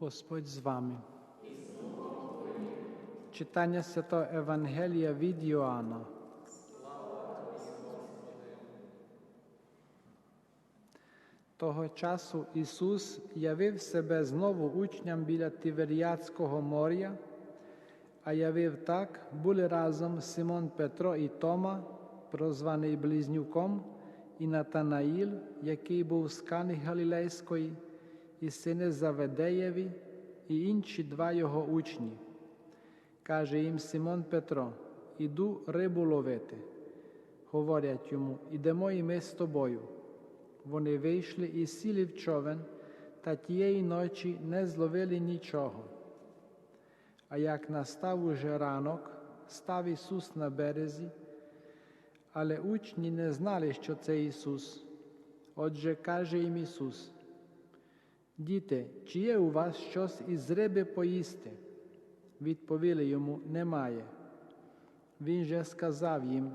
Господь з вами. Читання Святого Евангелія від Йоанна. Того часу Ісус явив себе знову учням біля Тиверіатського моря, а явив так, були разом Симон Петро і Тома, прозваний Близнюком, і Натанаїл, який був з Кани Галілейської, і сини Заведеєві, і інші два його учні. Каже їм Симон Петро, іду рибу ловити. Говорять йому, ідемо і ми з тобою. Вони вийшли і сіли в човен, та тієї ночі не зловили нічого. А як настав уже ранок, став Ісус на березі, але учні не знали, що це Ісус. Отже, каже їм Ісус, Діти, чи є у вас щось із риби поїсти? Відповіли йому, немає. Він же сказав їм,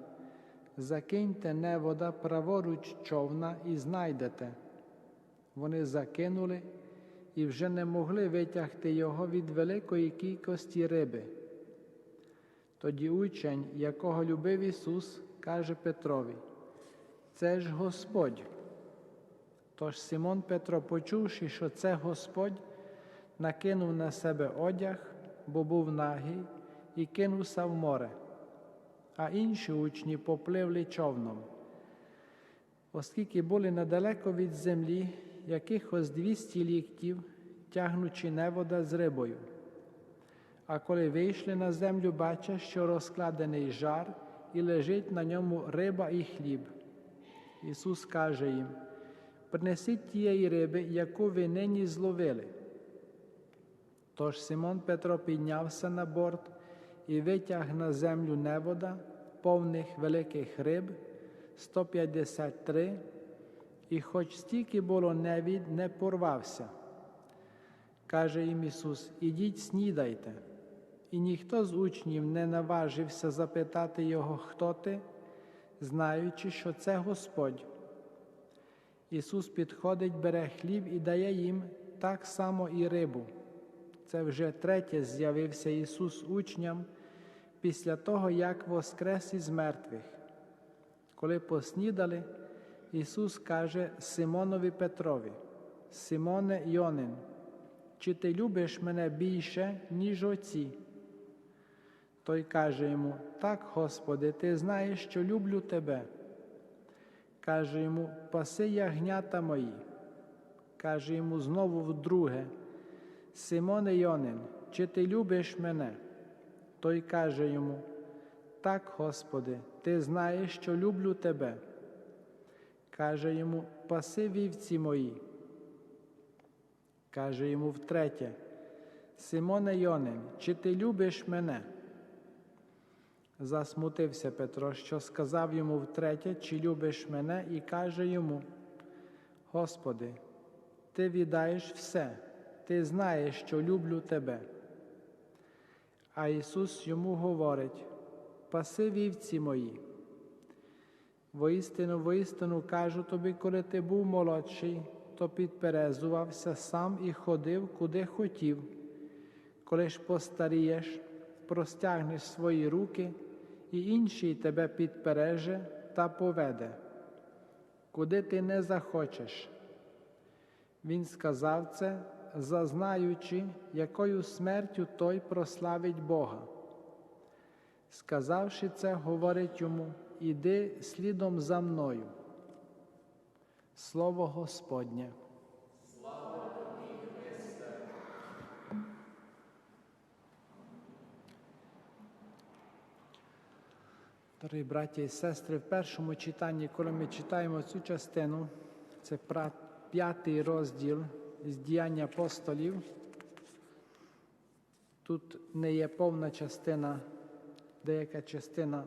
закиньте невода праворуч човна і знайдете. Вони закинули і вже не могли витягти його від великої кількості риби. Тоді учень, якого любив Ісус, каже Петрові, це ж Господь. Тож Симон Петро, почувши, що це Господь, накинув на себе одяг, бо був нагий, і кинувся в море, а інші учні попливли човном. Оскільки були недалеко від землі, якихось 200 ліктів, тягнучи невода з рибою. А коли вийшли на землю, бачать, що розкладений жар і лежить на ньому риба і хліб. Ісус каже їм, принесіть тієї риби, яку ви нині зловили. Тож Симон Петро піднявся на борт і витяг на землю невода, повних великих риб, 153, і хоч стільки було невід, не порвався. Каже їм Ісус, ідіть снідайте. І ніхто з учнів не наважився запитати його, хто ти, знаючи, що це Господь. Ісус підходить, бере хліб і дає їм так само і рибу. Це вже третє з'явився Ісус учням після того, як воскрес із мертвих. Коли поснідали, Ісус каже Симонові Петрові, Симоне Йонин, чи ти любиш мене більше, ніж оці? Той каже йому, так, Господи, ти знаєш, що люблю тебе. Каже йому, паси ягнята мої. Каже йому знову вдруге, Симоне Йонин, чи ти любиш мене? Той каже йому, так, Господи, ти знаєш, що люблю тебе. Каже йому, паси вівці мої. Каже йому втретє, Симоне Йонин, чи ти любиш мене? Засмутився Петро, що сказав йому втретє, чи любиш мене, і каже йому, Господи, Ти віддаєш все, Ти знаєш, що люблю Тебе. А Ісус йому говорить, паси вівці мої. Воістину, воістину кажу тобі, коли ти був молодший, то підперезувався сам і ходив, куди хотів. Коли ж постарієш, простягнеш свої руки, і інший тебе підпереже та поведе, куди ти не захочеш. Він сказав це, зазнаючи, якою смертю той прославить Бога. Сказавши це, говорить йому, іди слідом за мною. Слово Господнє. Дорогі браті і сестри, в першому читанні, коли ми читаємо цю частину, це п'ятий розділ з діяння апостолів. Тут не є повна частина, деяка частина.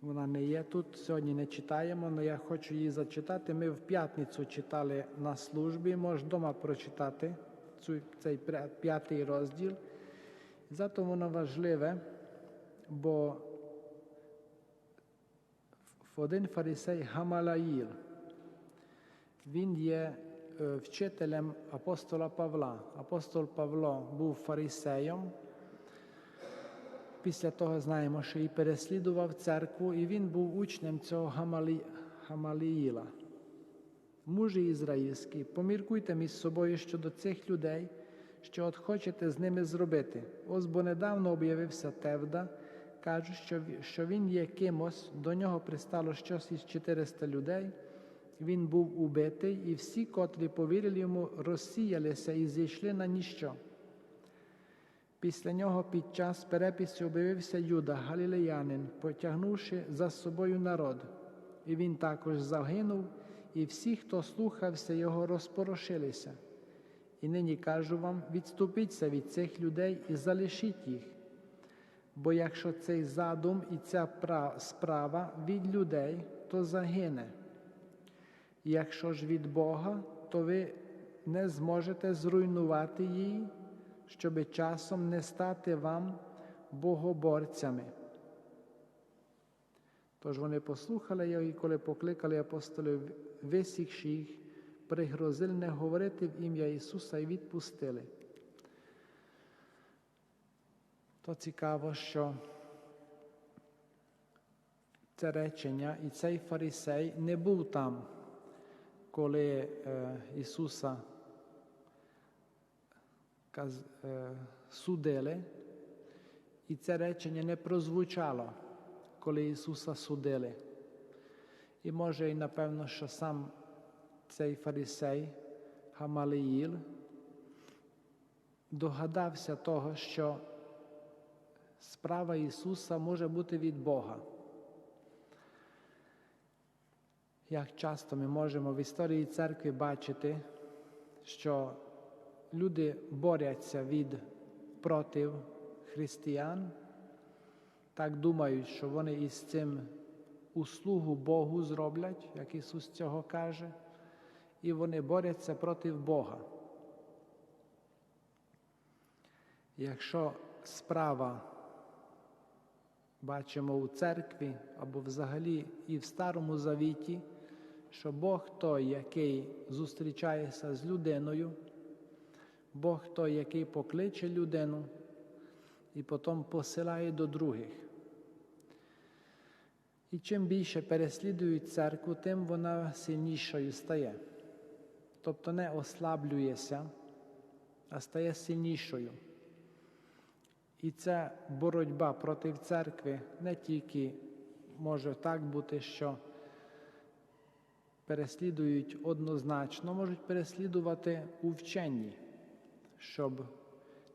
Вона не є тут, сьогодні не читаємо, але я хочу її зачитати. Ми в п'ятницю читали на службі, можеш вдома прочитати цей п'ятий розділ. Зато воно важливе, бо один фарисей Гамалаїл, він є вчителем апостола Павла. Апостол Павло був фарисеєм. Після того знаємо, що і переслідував церкву, і він був учнем цього Гамалі... Гамаліїла. Мужі ізраїльські, поміркуйте між собою щодо цих людей, що от хочете з ними зробити. Ось бо недавно об'явився Тевда, кажуть, що, що він є кимось, до нього пристало щось із 400 людей. Він був убитий, і всі, котрі повірили йому, розсіялися і зійшли на ніщо. Після нього під час перепису об'явився Юда, галілеянин, потягнувши за собою народ. І він також загинув, і всі, хто слухався його, розпорошилися. І нині кажу вам: відступіться від цих людей і залишіть їх. Бо якщо цей задум і ця справа від людей, то загине. Якщо ж від Бога, то ви не зможете зруйнувати її, щоби часом не стати вам богоборцями. Тож вони послухали його, і коли покликали апостолів, висікши їх, пригрозили не говорити в ім'я Ісуса і відпустили. То цікаво, що це речення і цей фарисей не був там, коли е, Ісуса каз, е, судили, і це речення не прозвучало, коли Ісуса судили. І може, і напевно, що сам цей фарисей Гамалиїл догадався того, що справа Ісуса може бути від Бога. Як часто ми можемо в історії церкви бачити, що люди борються від проти християн, так думають, що вони із цим услугу Богу зроблять, як Ісус цього каже, і вони борються проти Бога. Якщо справа бачимо у церкві або взагалі і в Старому Завіті, що Бог той, який зустрічається з людиною, Бог той, який покличе людину і потім посилає до других. І чим більше переслідують церкву, тим вона сильнішою стає. Тобто не ослаблюється, а стає сильнішою. І ця боротьба проти церкви не тільки може так бути, що переслідують однозначно, можуть переслідувати у вченні, щоб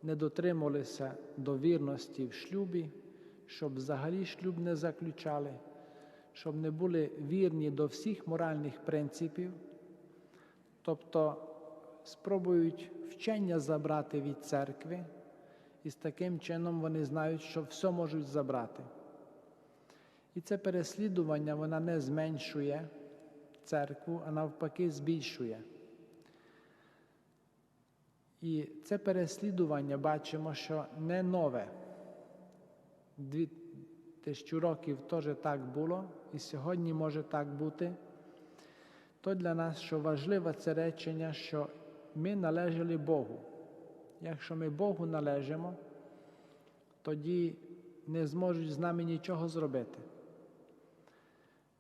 не дотримувалися до вірності в шлюбі, щоб взагалі шлюб не заключали, щоб не були вірні до всіх моральних принципів, тобто спробують вчення забрати від церкви, і з таким чином вони знають, що все можуть забрати. І це переслідування вона не зменшує церкву, а навпаки збільшує. І це переслідування бачимо, що не нове. Дві тисячу років теж так було, і сьогодні може так бути. То для нас, що важливе це речення, що ми належали Богу. Якщо ми Богу належимо, тоді не зможуть з нами нічого зробити.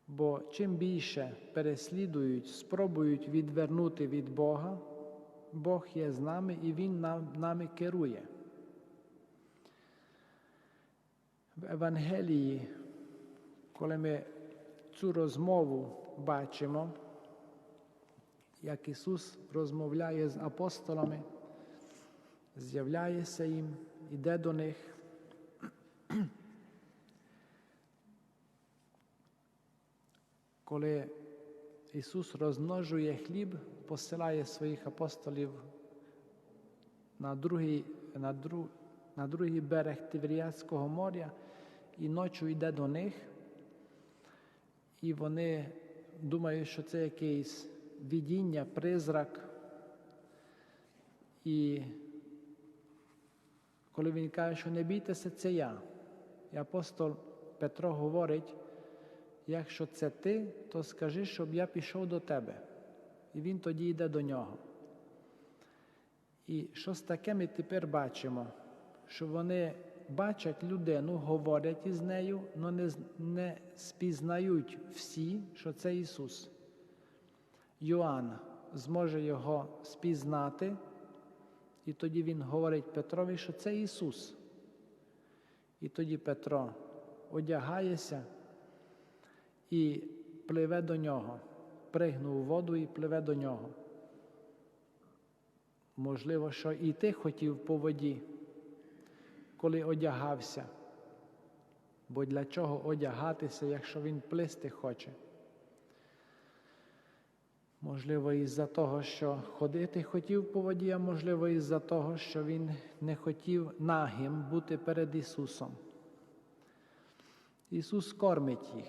Бо чим більше переслідують, спробують відвернути від Бога, Бог є з нами і Він нам, нами керує. В Евангелії, коли ми цю розмову бачимо, як Ісус розмовляє з апостолами, з'являється їм, іде до них. Коли Ісус розмножує хліб, посилає своїх апостолів на другий, на друг, на другий берег Тиверіадського моря і ночі йде до них, і вони думають, що це якесь видіння, призрак. І коли він каже, що не бійтеся, це я. І апостол Петро говорить, якщо це ти, то скажи, щоб я пішов до тебе. і він тоді йде до нього. І щось таке ми тепер бачимо, що вони бачать людину, говорять із нею, але не, не спізнають всі, що це Ісус. Йоанн зможе його спізнати, і тоді він говорить Петрові, що це Ісус. І тоді Петро одягається і пливе до нього, пригнув воду і пливе до нього. Можливо, що і ти хотів по воді, коли одягався. Бо для чого одягатися, якщо він плисти хоче? Можливо, із-за того, що ходити хотів по воді, а можливо, із-за того, що він не хотів нагим бути перед Ісусом. Ісус кормить їх.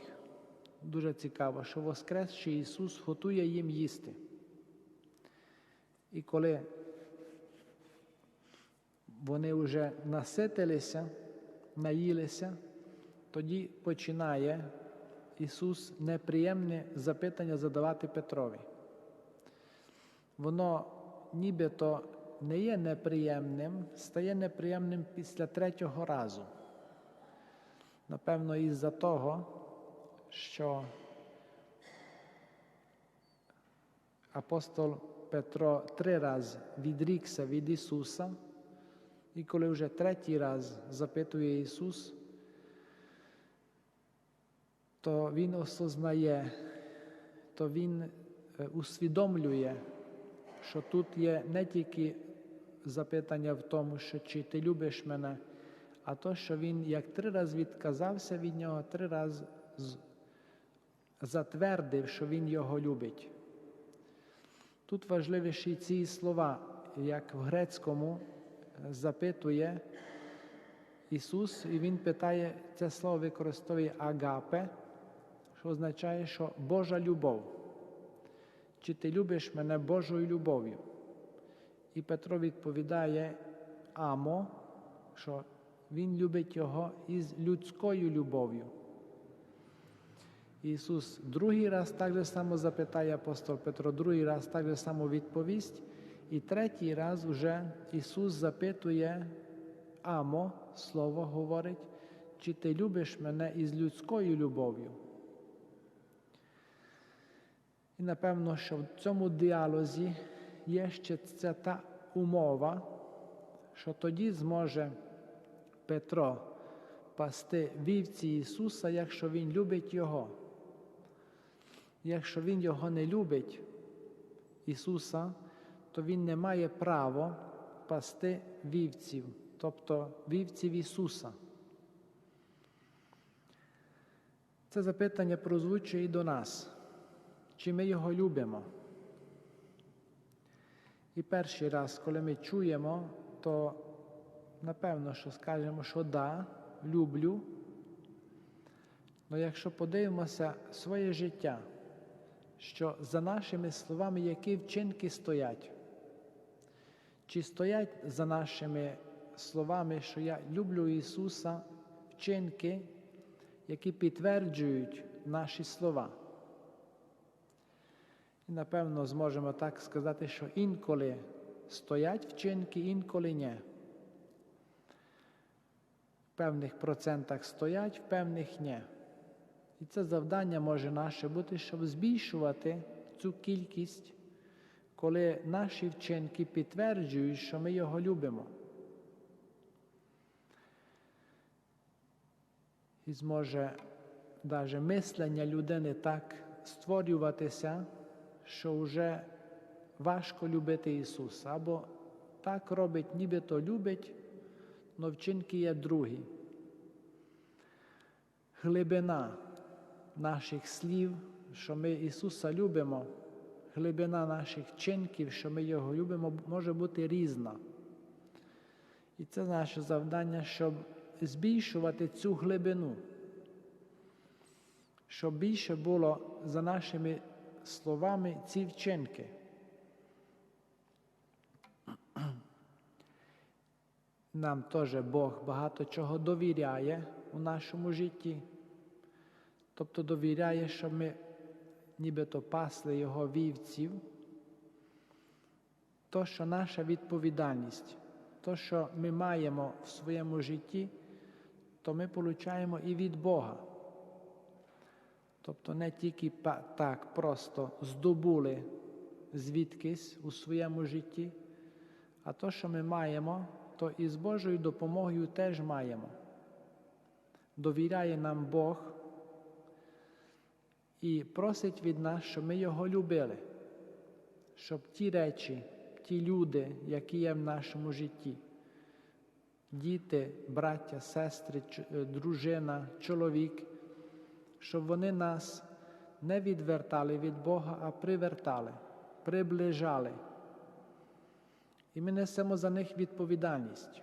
Дуже цікаво, що Воскресший Ісус готує їм їсти. І коли вони вже наситилися, наїлися, тоді починає Ісус неприємне запитання задавати Петрові. Воно нібито не є неприємним, стає неприємним після третього разу. Напевно, із-за того, що апостол Петро три рази відрікся від Ісуса, і коли вже третій раз запитує Ісус, то Він осознає, то Він е, усвідомлює, що тут є не тільки запитання в тому, що чи ти любиш мене, а то, що він як три рази відказався від нього, три рази затвердив, що він його любить. Тут важливіші ці слова, як в грецькому запитує Ісус, і Він питає, це слово використовує агапе, що означає, що Божа любов. Чи ти любиш мене Божою любов'ю? І Петро відповідає Амо, що він любить його із людською любов'ю. Ісус другий раз так же само запитає апостол Петро, другий раз так же само відповість, і третій раз вже Ісус запитує Амо, слово говорить, чи ти любиш мене із людською любов'ю? І напевно, що в цьому діалозі є ще ця та умова, що тоді зможе Петро пасти вівці Ісуса, якщо Він любить Його. Якщо Він його не любить, Ісуса, то Він не має права пасти вівців, тобто вівців Ісуса. Це запитання прозвучує і до нас, чи ми його любимо. І перший раз, коли ми чуємо, то напевно, що скажемо, що да, люблю. Але якщо подивимося своє життя, що за нашими словами які вчинки стоять, чи стоять за нашими словами, що я люблю Ісуса, вчинки, які підтверджують наші слова. І напевно зможемо так сказати, що інколи стоять вчинки, інколи ні. В певних процентах стоять, в певних ні. І це завдання може наше бути, щоб збільшувати цю кількість, коли наші вчинки підтверджують, що ми його любимо. І зможе навіть мислення людини так створюватися, що вже важко любити Ісуса. Або так робить, нібито любить, але вчинки є другі. Глибина наших слів, що ми Ісуса любимо, глибина наших вчинків, що ми Його любимо, може бути різна. І це наше завдання, щоб збільшувати цю глибину, щоб більше було за нашими словами ці вчинки. Нам теж Бог багато чого довіряє у нашому житті. Тобто довіряє, щоб ми нібито пасли його вівців, то, що наша відповідальність, то, що ми маємо в своєму житті, то ми получаємо і від Бога. Тобто не тільки так просто здобули звідкись у своєму житті, а то, що ми маємо, то і з Божою допомогою теж маємо. Довіряє нам Бог і просить від нас, щоб ми його любили, щоб ті речі, ті люди, які є в нашому житті, діти, браття, сестри, е, дружина, чоловік, щоб вони нас не відвертали від Бога, а привертали, приближали. І ми несемо за них відповідальність.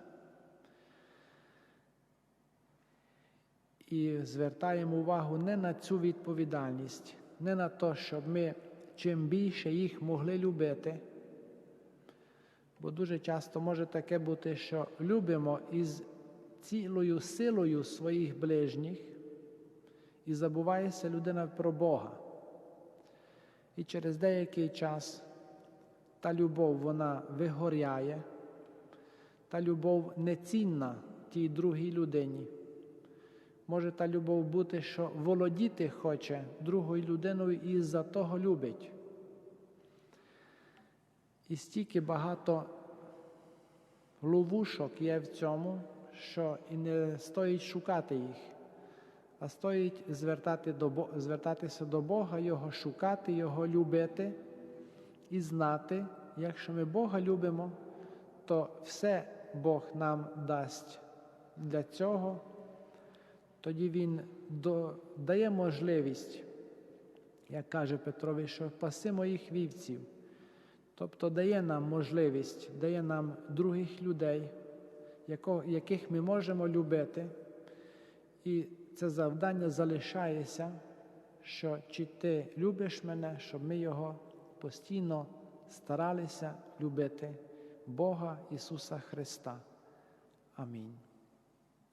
І звертаємо увагу не на цю відповідальність, не на те, щоб ми чим більше їх могли любити. Бо дуже часто може таке бути, що любимо із цілою силою своїх ближніх, і забувається людина про Бога. І через деякий час та любов вона вигоряє, та любов нецінна тій другій людині. Може та любов бути, що володіти хоче другою людиною і за того любить. І стільки багато ловушок є в цьому, що і не стоїть шукати їх, а стоїть звертати до, звертатися до Бога, Його шукати, Його любити і знати, якщо ми Бога любимо, то все Бог нам дасть для цього. Тоді Він дає можливість, як каже Петрові, що паси моїх вівців. Тобто дає нам можливість, дає нам других людей, яких ми можемо любити. І це завдання залишається, що чи ти любиш мене, щоб ми його постійно старалися любити, Бога Ісуса Христа. Амінь.